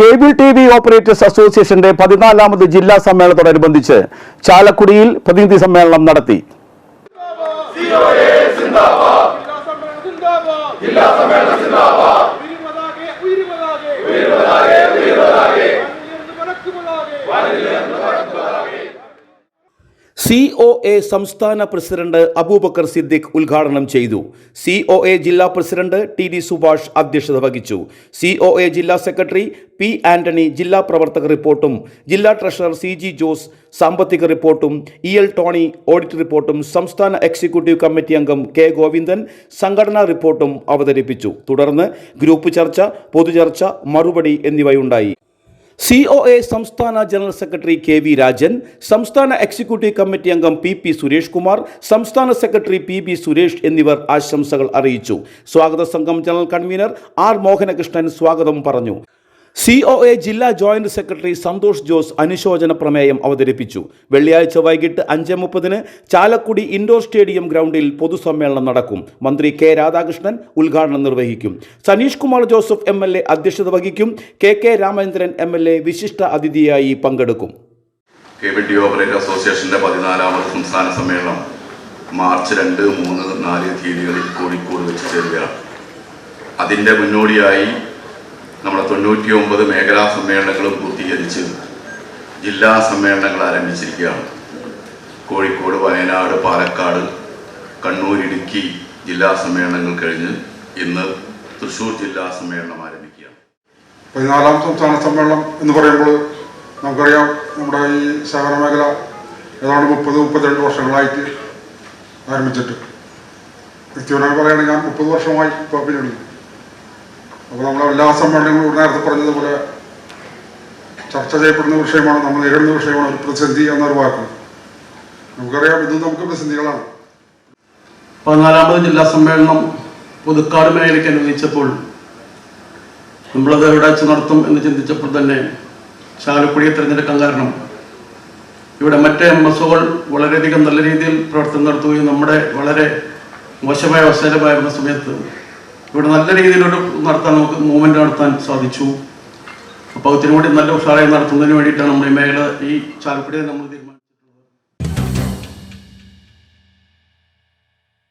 Cable T V operators അസോസിയേഷന്റെ പതിനാലാമത് ജില്ലാ സമ്മേളനത്തോടനുബന്ധിച്ച് ചാലക്കുടിയിൽ പ്രതിനിധി സമ്മേളനം നടത്തി. ജില്ലാ സമ്മേളനം സി ഒ എ സംസ്ഥാന പ്രസിഡന്റ് അബൂബക്കർ സിദ്ദിഖ് ഉദ്ഘാടനം ചെയ്തു. സി ഒ എ ജില്ലാ പ്രസിഡന്റ് ടി ഡി സുഭാഷ് അധ്യക്ഷത വഹിച്ചു. സി ഒ എ ജില്ലാ സെക്രട്ടറി പി ആന്റണി ജില്ലാ പ്രവർത്തക റിപ്പോർട്ടും ജില്ലാ ട്രഷറർ സി ജി ജോസ് സാമ്പത്തിക റിപ്പോർട്ടും ഇ എൽ ടോണി ഓഡിറ്റ് റിപ്പോർട്ടും സംസ്ഥാന എക്സിക്യൂട്ടീവ് കമ്മിറ്റി അംഗം കെ ഗോവിന്ദൻ സംഘടനാ റിപ്പോർട്ടും അവതരിപ്പിച്ചു. തുടർന്ന് ഗ്രൂപ്പ് ചർച്ച പൊതുചർച്ച മറുപടി എന്നിവയുണ്ടായി. സി ഒ എ സംസ്ഥാന general secretary K V Rajan സംസ്ഥാന എക്സിക്യൂട്ടീവ് കമ്മിറ്റി അംഗം പി പി സുരേഷ് കുമാർ സംസ്ഥാന സെക്രട്ടറി പി ബി സുരേഷ് എന്നിവർ ആശംസകൾ അറിയിച്ചു. സ്വാഗത സംഘം ജനറൽ കൺവീനർ ആർ മോഹനകൃഷ്ണൻ സ്വാഗതം പറഞ്ഞു. സി ഒ എ ജില്ലാ ജോയിന്റ് സെക്രട്ടറി സന്തോഷ് ജോസ് അനുശോചന പ്രമേയം അവതരിപ്പിച്ചു. വെള്ളിയാഴ്ച വൈകിട്ട് അഞ്ച് മുപ്പതിന് ചാലക്കുടി ഇൻഡോർ സ്റ്റേഡിയം ഗ്രൗണ്ടിൽ പൊതുസമ്മേളനം നടക്കും. മന്ത്രി കെ രാധാകൃഷ്ണൻ ഉദ്ഘാടനം നിർവഹിക്കും. Saneesh Kumar Joseph M L A അധ്യക്ഷത വഹിക്കും. K K Ramachandran M L A വിശിഷ്ട അതിഥിയായി പങ്കെടുക്കും. അസോസിയേഷന്റെ പതിനാലാമത് സംസ്ഥാന സമ്മേളനം മാർച്ച് രണ്ട് മൂന്ന് നാല് തീയതികളിൽ കോഴിക്കോട് വെച്ച് അതിന്റെ മുന്നോടിയായി നമ്മുടെ തൊണ്ണൂറ്റി ഒമ്പത് മേഖലാ സമ്മേളനങ്ങളും പൂർത്തീകരിച്ച് ജില്ലാ സമ്മേളനങ്ങൾ ആരംഭിച്ചിരിക്കുകയാണ്. കോഴിക്കോട് വയനാട് പാലക്കാട് കണ്ണൂർ ഇടുക്കി ജില്ലാ സമ്മേളനങ്ങൾ കഴിഞ്ഞ് ഇന്ന് തൃശൂർ ജില്ലാ സമ്മേളനം ആരംഭിക്കുകയാണ്. പതിനാലാം സംസ്ഥാന സമ്മേളനം എന്ന് പറയുമ്പോൾ നമുക്കറിയാം നമ്മുടെ ഈ സഹകരണ മേഖല ഏതാണ്ട് മുപ്പത് മുപ്പത്തിരണ്ട് വർഷങ്ങളായിട്ട് ആരംഭിച്ചിട്ട്. വ്യക്തിപരമായി പറയുകയാണെങ്കിൽ ഞാൻ മുപ്പത് വർഷമായി ഇപ്പോൾ പിന്നീട് അപ്പോൾ നമ്മളെ എല്ലാ സമ്മേളനങ്ങളും നേരത്തെ പറഞ്ഞതുപോലെ ചർച്ച ചെയ്യപ്പെടുന്ന വിഷയമാണ് നമ്മൾ നേരിടുന്ന വിഷയമാണ്. ഒരു പ്രതിസന്ധി എന്നൊരു വാക്ക്. നമുക്കറിയാം ഇത് നമുക്ക് പ്രതിസന്ധികളാണ് പതിനാലാമത് ജില്ലാ സമ്മേളനം പുതുക്കാട് മേഖലയ്ക്ക് അനുവദിച്ചപ്പോൾ നമ്മളത് എവിടെ വെച്ച് നടത്തും എന്ന് ചിന്തിച്ചപ്പോൾ തന്നെ ചാലക്കുടിയെ തിരഞ്ഞെടുക്കാൻ കാരണം ഇവിടെ മറ്റ് എം എസ് ഒകൾ വളരെയധികം നല്ല രീതിയിൽ പ്രവർത്തനം നടത്തുകയും നമ്മുടെ വളരെ മോശമായ അവസരമായിരുന്ന സമയത്ത് ഇവിടെ നല്ല രീതിയിലൊരു നടത്താൻ നമുക്ക് മൂവ്മെന്റ് നടത്താൻ സാധിച്ചു. അപ്പോൾ ഒത്തിരി കൂടി നല്ല ഉഷാറായി നടത്തുന്നതിന് വേണ്ടിയിട്ടാണ് നമ്മൾ ഈ മേഖല ഈ ചാലക്കുടിയെ നമ്മൾ തീരുമാനിച്ചത്.